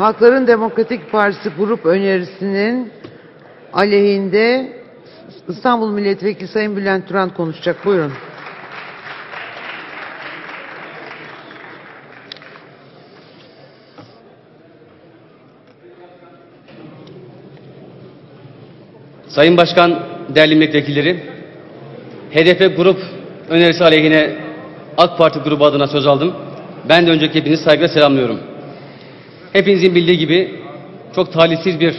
Halkların Demokratik Partisi grup önerisinin aleyhinde İstanbul Milletvekili Sayın Bülent Turan konuşacak. Buyurun. Sayın Başkan, değerli milletvekilleri, HDP grup önerisi aleyhine AK Parti grubu adına söz aldım. Ben de önceki hepinizi saygıyla selamlıyorum. Hepinizin bildiği gibi çok talihsiz bir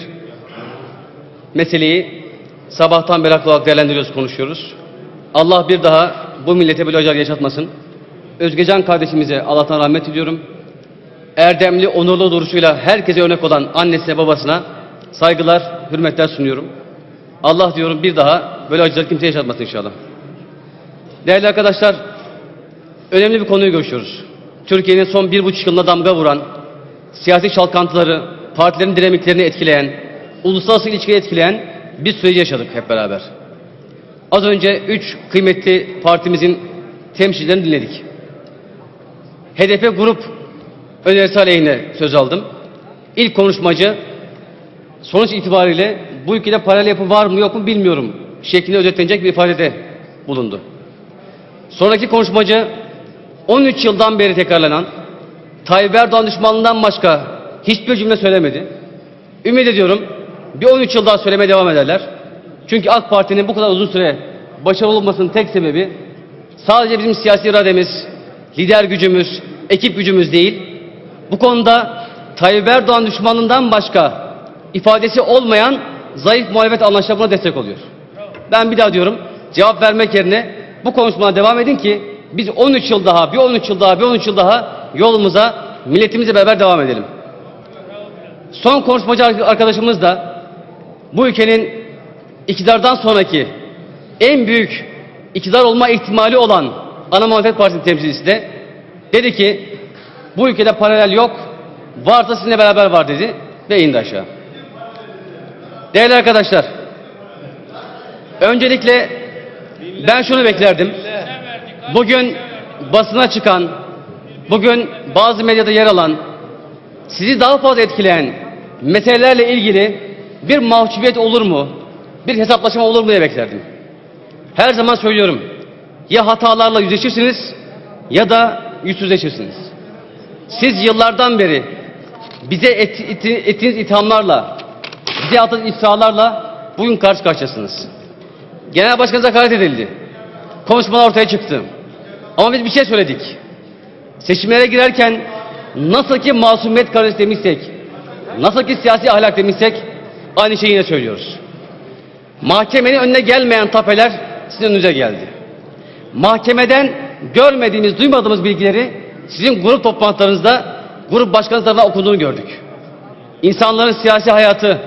meseleyi sabahtan beri olarak değerlendiriyoruz, konuşuyoruz. Allah bir daha bu millete böyle acılar yaşatmasın. Özgecan kardeşimize Allah'tan rahmet diliyorum. Erdemli, onurlu duruşuyla herkese örnek olan annesine, babasına saygılar, hürmetler sunuyorum. Allah diyorum bir daha böyle acılar kimseye yaşatmasın inşallah. Değerli arkadaşlar, önemli bir konuyu görüşüyoruz. Türkiye'nin son bir buçuk yılında damga vuran, siyasi çalkantıları, partilerin dinamiklerini etkileyen, uluslararası ilişkileri etkileyen bir süreci yaşadık hep beraber. Az önce üç kıymetli partimizin temsilcilerini dinledik. HDP grup önerisi aleyhine söz aldım. İlk konuşmacı sonuç itibariyle bu ülkede paralel yapı var mı yok mu bilmiyorum şeklinde özetlenecek bir ifadede bulundu. Sonraki konuşmacı 13 yıldan beri tekrarlanan Tayyip Erdoğan düşmanlığından başka hiçbir cümle söylemedi. Ümit ediyorum bir 13 yıl daha söylemeye devam ederler. Çünkü AK Parti'nin bu kadar uzun süre başarılı olmasının tek sebebi sadece bizim siyasi irademiz, lider gücümüz, ekip gücümüz değil. Bu konuda Tayyip Erdoğan düşmanlığından başka ifadesi olmayan zayıf muhalefet anlayışına buna destek oluyor. Ben bir daha diyorum cevap vermek yerine bu konuşmaya devam edin ki biz 13 yıl daha, bir 13 yıl daha, bir 13 yıl daha yolumuza milletimizle beraber devam edelim. Son konuşmacı arkadaşımız da bu ülkenin iktidardan sonraki en büyük iktidar olma ihtimali olan ana muhalefet partisi temsilcisi de dedi ki bu ülkede paralel yok, varsa sizinle beraber var dedi ve indi aşağı. Değerli arkadaşlar, öncelikle ben şunu beklerdim. Bugün basına çıkan, bugün bazı medyada yer alan, sizi daha fazla etkileyen meselelerle ilgili bir mahcubiyet olur mu, bir hesaplaşma olur mu diye beklerdim. Her zaman söylüyorum, ya hatalarla yüzleşirsiniz ya da yüzsüzleşirsiniz. Siz yıllardan beri bize et, et, ettiğiniz ithamlarla, bize attığınız iftiralarla bugün karşı karşıyasınız. Genel başkanınıza hakaret edildi. Konuşmalar ortaya çıktı. Ama biz bir şey söyledik. Seçimlere girerken nasıl ki masumiyet kararı demişsek, nasıl ki siyasi ahlak demişsek aynı şeyi yine söylüyoruz. Mahkemenin önüne gelmeyen tapeler sizin önünüze geldi. Mahkemeden görmediğimiz, duymadığımız bilgileri sizin grup toplantılarınızda grup başkanı tarafından okunduğunu gördük. İnsanların siyasi hayatı,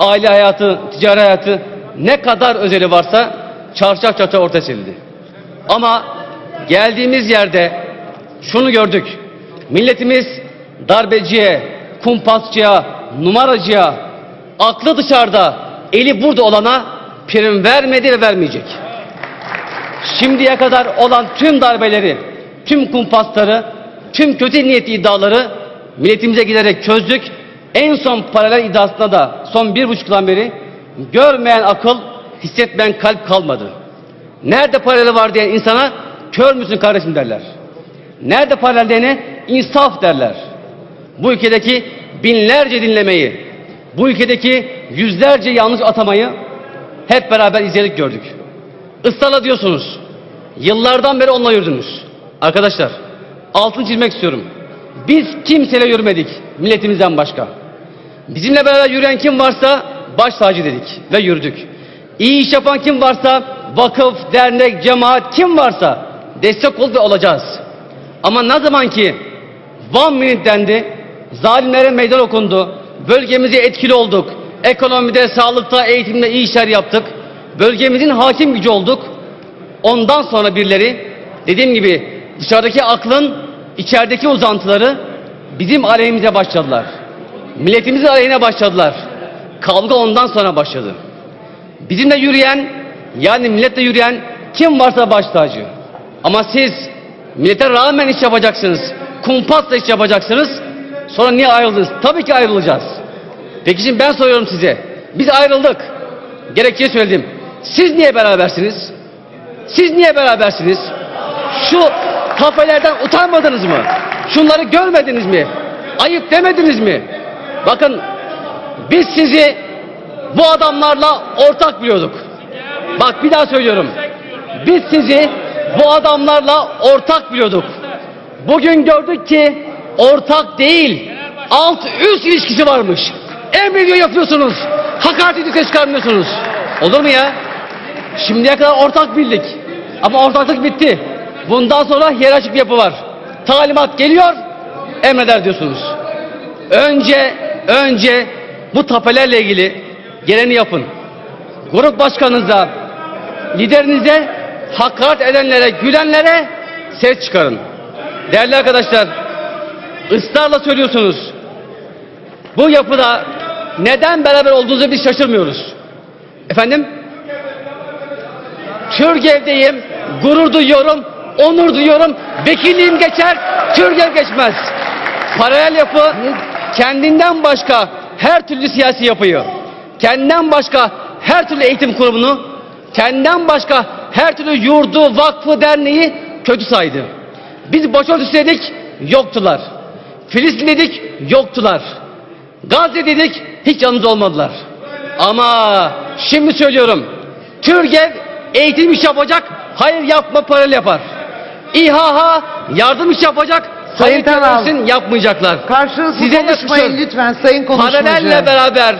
aile hayatı, ticari hayatı ne kadar özeli varsa çarşaf çarşaf ortaya serildi. Ama geldiğimiz yerde şunu gördük. Milletimiz darbeciye, kumpasçıya, numaracıya, aklı dışarıda, eli burada olana prim vermedi ve vermeyecek. Şimdiye kadar olan tüm darbeleri, tüm kumpasları, tüm kötü niyetli iddiaları milletimize giderek çözdük. En son paralel iddiasında da son bir buçuk yıldan beri görmeyen akıl, hissetmeyen kalp kalmadı. Nerede paralel var diyen insana kör müsün kardeşim derler. Nerede paralel diyene insaf derler. Bu ülkedeki binlerce dinlemeyi, bu ülkedeki yüzlerce yanlış atamayı hep beraber izledik gördük. Israrla diyorsunuz. Yıllardan beri onunla yürüdünüz. Arkadaşlar altını çizmek istiyorum. Biz kimseyle yürümedik milletimizden başka. Bizimle beraber yürüyen kim varsa baş tacı dedik ve yürüdük. İyi iş yapan kim varsa vakıf, dernek, cemaat kim varsa destek ol ve olacağız. Ama ne zaman ki one minute dendi, zalimlere meydan okundu, bölgemize etkili olduk, ekonomide, sağlıkta, eğitimde iyi işler yaptık, bölgemizin hakim gücü olduk. Ondan sonra birileri dediğim gibi dışarıdaki aklın içerideki uzantıları bizim aleyhimize başladılar. Milletimizin aleyhine başladılar. Kavga ondan sonra başladı. Bizimle yürüyen yani milletle yürüyen kim varsa baş tacı. Ama siz millete rağmen iş yapacaksınız. Kumpasla iş yapacaksınız. Sonra niye ayrıldınız? Tabii ki ayrılacağız. Peki şimdi ben soruyorum size. Biz ayrıldık. Gerekçeyi söyledim. Siz niye berabersiniz? Siz niye berabersiniz? Şu kafelerden utanmadınız mı? Şunları görmediniz mi? Ayıp demediniz mi? Bakın biz sizi bu adamlarla ortak biliyorduk. Bak bir daha söylüyorum. Biz sizi bu adamlarla ortak biliyorduk. Bugün gördük ki ortak değil, alt üst ilişkisi varmış. Emrediyor yapıyorsunuz. Hakaret edip çıkarmıyorsunuz. Olur mu ya? Şimdiye kadar ortak bildik. Ama ortaklık bitti. Bundan sonra hiyerarşik bir yapı var. Talimat geliyor, emreder diyorsunuz. Önce, önce bu tapelerle ilgili geleni yapın. Grup başkanınıza, liderinize, hakaret edenlere, gülenlere ses çıkarın. Değerli arkadaşlar, ısrarla söylüyorsunuz. Bu yapıda neden beraber olduğunuzu biz şaşırmıyoruz. Efendim? Türgev'deyim, gurur duyuyorum, onur duyuyorum, vekilliğim geçer, Türgev geçmez. Paralel yapı kendinden başka her türlü siyasi yapıyı, kendinden başka her türlü eğitim kurumunu, kendinden başka her türlü yurdu, vakfı, derneği kötü saydı. Biz başörtüsü dedik, yoktular. Filistin dedik, yoktular. Gazze dedik, hiç yanımızda olmadılar. Ama şimdi söylüyorum, Türgev eğitim iş yapacak, hayır yapma paralel yapar. İHH yardım iş yapacak, Sayın teröristin yapmayacaklar. Karşılıklı Size konuşmayın lütfen sayın konuşmacı. Paralelle beraber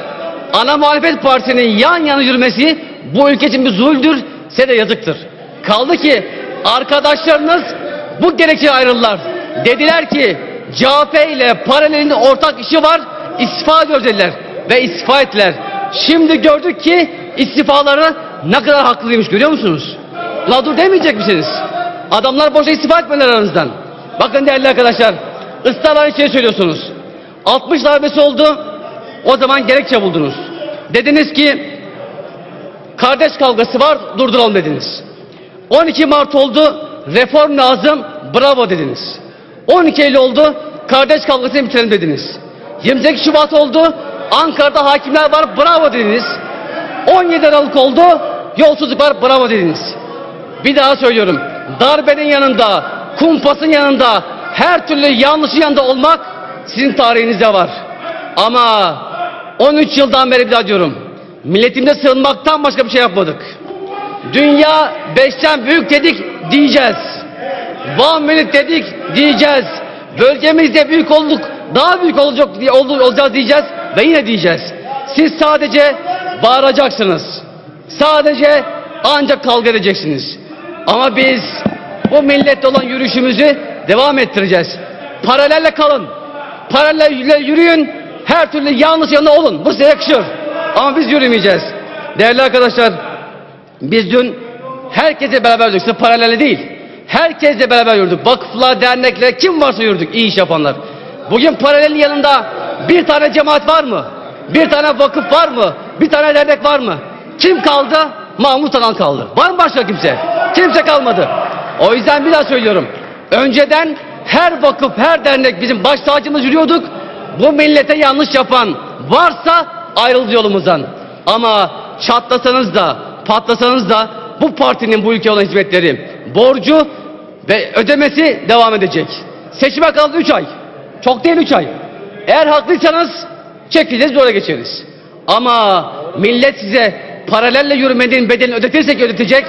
ana muhalefet partisinin yan yana yürümesi bu ülke için bir zuldür, size de yazıktır. Kaldı ki arkadaşlarınız bu gerekçe ayrıldılar. Dediler ki CHP ile paralelin ortak işi var, istifa ediyoruz dediler. Ve istifa ettiler. Şimdi gördük ki istifaları ne kadar haklıymış görüyor musunuz? La dur demeyecek misiniz? Adamlar boşa istifa etmediler aranızdan. Bakın değerli arkadaşlar, ısrarla şeyi söylüyorsunuz. 60 darbesi oldu. O zaman gerekçe buldunuz. Dediniz ki kardeş kavgası var durduralım dediniz. 12 Mart oldu reform lazım bravo dediniz. 12 Eylül oldu kardeş kavgasını bitirelim dediniz. 28 Şubat oldu Ankara'da hakimler var bravo dediniz. 17 Aralık oldu yolsuzluk var bravo dediniz. Bir daha söylüyorum. Darbenin yanında, kumpasın yanında, her türlü yanlışın yanında olmak sizin tarihinizde var. Ama 13 yıldan beri bir daha diyorum. Milletimize sığınmaktan başka bir şey yapmadık. Dünya beşten büyük dedik diyeceğiz. One minute dedik diyeceğiz. Bölgemizde büyük olduk, daha büyük olacak olacağız diyeceğiz ve yine diyeceğiz. Siz sadece bağıracaksınız. Sadece ancak kavga edeceksiniz. Ama biz bu milletle olan yürüyüşümüzü devam ettireceğiz. Paralelle kalın. Paralelle yürüyün. Her türlü yanlış yanında olun. Bu size yakışır. Ama biz yürümeyeceğiz. Değerli arkadaşlar, biz dün herkese beraber yürüdük. Sırf paralelle değil. Herkesle beraber yürüdük. Vakıflar, dernekler, kim varsa yürüdük. iyi iş yapanlar. Bugün paralelin yanında bir tane cemaat var mı? Bir tane vakıf var mı? Bir tane dernek var mı? Kim kaldı? Mahmut Anan kaldı. Var mı başka kimse? Kimse kalmadı. O yüzden bir daha söylüyorum. Önceden her vakıf, her dernek bizim baş tacımız yürüyorduk. Bu millete yanlış yapan varsa ayrıldı yolumuzdan. Ama çatlasanız da, patlasanız da bu partinin bu ülkeye olan hizmetleri, borcu ve ödemesi devam edecek. Seçime kaldı 3 ay. Çok değil 3 ay. Eğer haklıysanız çekeceğiz böyle geçeriz. Ama millet size paralelle yürümenin bedelini ödetirsek ödetecek.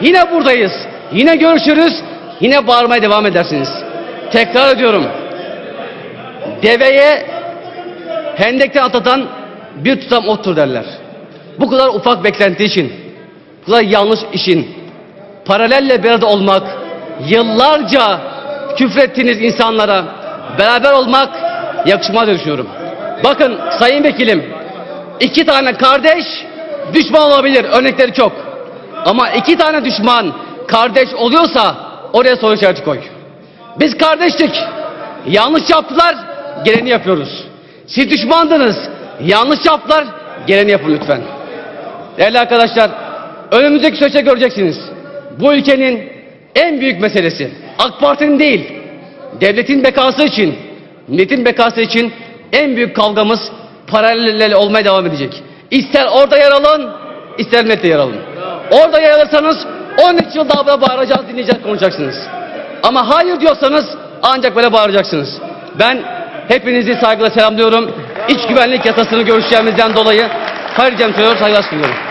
Yine buradayız. Yine görüşürüz. Yine bağırmaya devam edersiniz. Tekrar ediyorum. Deveye hendekten atlatan bir tutam ottur derler. Bu kadar ufak beklenti için, bu kadar yanlış işin paralelle bir olmak, yıllarca küfrettiğiniz insanlara beraber olmak yakışmaz düşünüyorum. Bakın sayın vekilim, iki tane kardeş düşman olabilir, örnekleri çok. Ama iki tane düşman kardeş oluyorsa oraya soru işareti koy. Biz kardeştik. Yanlış yaptılar, geleni yapıyoruz. Siz düşmandınız. Yanlış yaptılar, geleni yapın lütfen. Değerli arkadaşlar, önümüzdeki süreçte göreceksiniz. Bu ülkenin en büyük meselesi AK Parti'nin değil, devletin bekası için, milletin bekası için en büyük kavgamız paralel olmaya devam edecek. İster orada yer alın, ister millette yer alın. Orada yer alırsanız 13 yıl daha böyle bağıracağız, dinleyeceğiz, konuşacaksınız. Ama hayır diyorsanız ancak böyle bağıracaksınız. Ben hepinizi saygıyla selamlıyorum. İç güvenlik yasasını görüşeceğimizden dolayı saygılar sunuyorum.